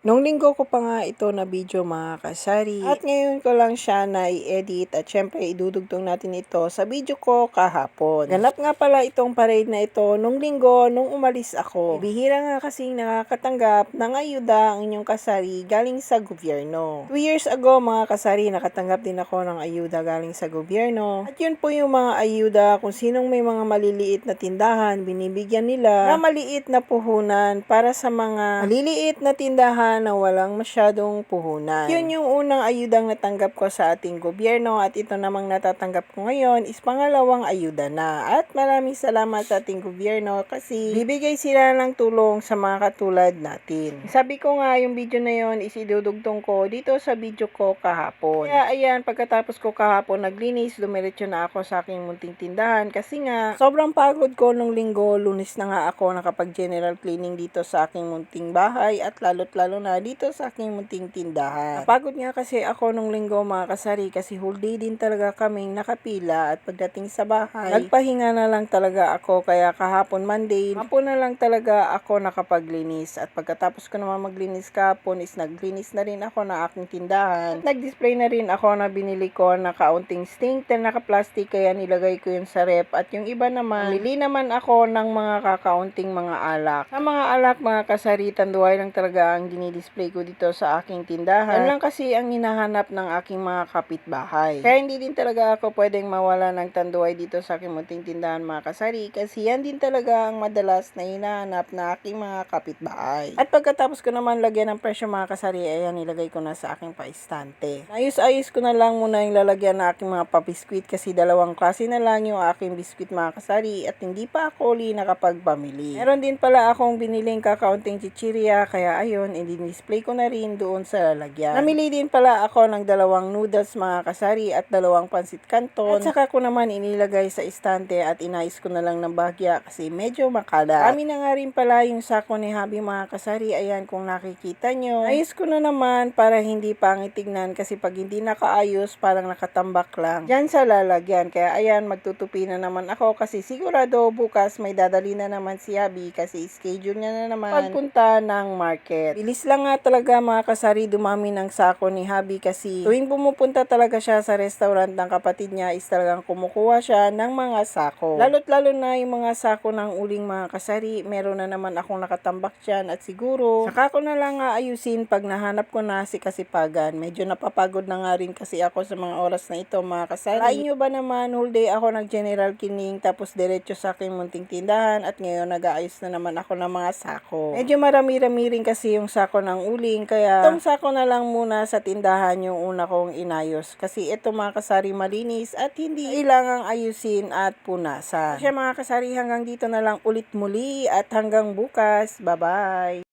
Nung linggo ko pa nga ito na video mga kasari. At ngayon ko lang siya na i-edit at syempre idudugtong natin ito sa video ko kahapon. Ganap nga pala itong parade na ito nung linggo nung umalis ako. Bihira nga kasing nakakatanggap ng ayuda ang inyong kasari galing sa gobyerno. Two years ago mga kasari nakatanggap din ako ng ayuda galing sa gobyerno. At yun po yung mga ayuda kung sinong may mga maliliit na tindahan binibigyan nila na maliit na puhunan para sa mga maliliit na tindahan na walang masyadong puhunan. Yun yung unang ayudang natanggap ko sa ating gobyerno at ito namang natatanggap ko ngayon is pangalawang ayuda na. At maraming salamat sa ating gobyerno kasi bibigay sila ng tulong sa mga katulad natin. Sabi ko nga yung video na yon is idudugtong ko dito sa video ko kahapon. Kaya ayan, pagkatapos ko kahapon naglinis, dumiretso na ako sa aking munting tindahan kasi nga sobrang pagod ko nung linggo, lunes na nga ako nakapag general cleaning dito sa aking munting bahay at lalo't lalo na dito sa aking munting tindahan. Napagod nga kasi ako nung linggo mga kasari kasi whole day din talaga kaming nakapila at pagdating sa bahay, nagpahinga na lang talaga ako kaya kahapon Monday, hapon na lang talaga ako nakapaglinis at pagkatapos ko naman maglinis kahapon is naglinis na rin ako ng aking tindahan. At nag-display na rin ako na binili ko na kaunting stink na naka-plastic kaya nilagay ko yun sa rep at yung iba naman, bili naman ako ng mga kakaunting mga alak. Sa mga alak mga kasari, tanduay lang talaga ang dinidisplay ko dito sa aking tindahan. Yan lang kasi ang hinahanap ng aking mga kapitbahay. Kaya hindi din talaga ako pwedeng mawala ng tanduay dito sa aking munting tindahan mga kasari kasi yan din talaga ang madalas na hinahanap ng aking mga kapitbahay. At pagkatapos ko naman lagyan ng presyo mga kasari, ayan nilagay ko na sa aking paistante. Ayos-ayos ko na lang muna yung lalagyan ng aking mga papiskwit kasi dalawang klase na lang yung aking biskwit mga kasari at hindi pa ako uli nakapagpamili. Meron din pala akong biniling kakaunting chichirya kaya ayun, i-display ko na rin doon sa lalagyan. Namili din pala ako ng dalawang noodles mga kasari at dalawang pansit canton. At saka ko naman inilagay sa istante at inayos ko na lang ng bahagya kasi medyo makalat. Kami na nga rin pala yung sako ni Habi mga kasari. Ayan kung nakikita nyo. Ayos ko na naman para hindi pangit tignan kasi pag hindi nakaayos parang nakatambak lang. Diyan sa lalagyan. Kaya ayan magtutupi na naman ako kasi sigurado bukas may dadali na naman si Habi kasi schedule niya na naman pagpunta ng market. Bilis lang nga talaga mga kasari dumami ng sako ni Habi kasi tuwing pumupunta talaga siya sa restaurant ng kapatid niya is talagang kumukuha siya ng mga sako. Lalo't lalo na yung mga sako ng uling mga kasari, meron na naman akong nakatambak dyan at siguro saka ko na lang nga ayusin pag nahanap ko na si Kasipagan. Medyo napapagod na nga rin kasi ako sa mga oras na ito mga kasari. Lain nyo ba naman whole day ako nag general kining tapos diretso sa aking munting tindahan at ngayon nag-aayos na naman ako ng mga sako. Medyo marami-rami rin kasi yung sako ng uling kaya itong sako na lang muna sa tindahan yung una kong inayos kasi ito mga kasari malinis at hindi kailangang ayusin at punasan. Kaya mga kasari hanggang dito na lang ulit muli at hanggang bukas. Bye-bye!